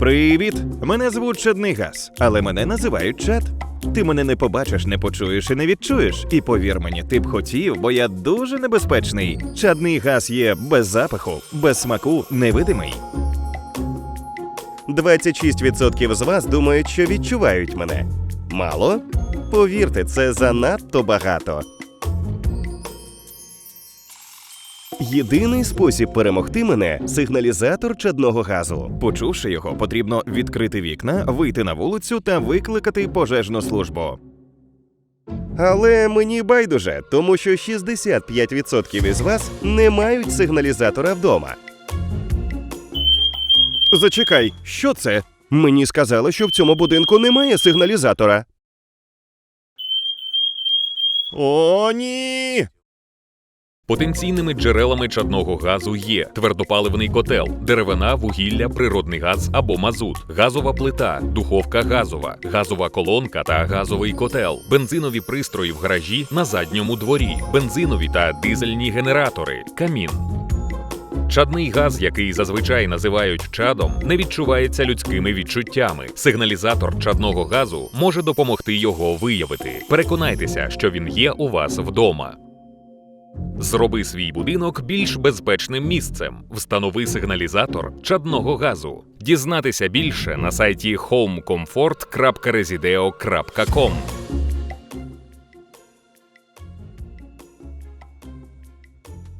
Привіт! Мене звуть Чадний Газ, але мене називають Чад. Ти мене не побачиш, не почуєш і не відчуєш. І повір мені, ти б хотів, бо я дуже небезпечний. Чадний газ є без запаху, без смаку, невидимий. 26% з вас думають, що відчувають мене. Мало? Повірте, це занадто багато. Єдиний спосіб перемогти мене сигналізатор чадного газу. Почувши його, потрібно відкрити вікна, вийти на вулицю та викликати пожежну службу. Але мені байдуже, тому що 65% із вас не мають сигналізатора вдома. Зачекай, що це? Мені сказали, що в цьому будинку немає сигналізатора. О, ні! Потенційними джерелами чадного газу є твердопаливний котел, деревина, вугілля, природний газ або мазут, газова плита, духовка газова, газова колонка та газовий котел, бензинові пристрої в гаражі на задньому дворі, бензинові та дизельні генератори, камін. Чадний газ, який зазвичай називають чадом, не відчувається людськими відчуттями. Сигналізатор чадного газу може допомогти його виявити. Переконайтеся, що він є у вас вдома. Зроби свій будинок більш безпечним місцем. Встанови сигналізатор чадного газу. Дізнатися більше на сайті homecomfort.resideo.com.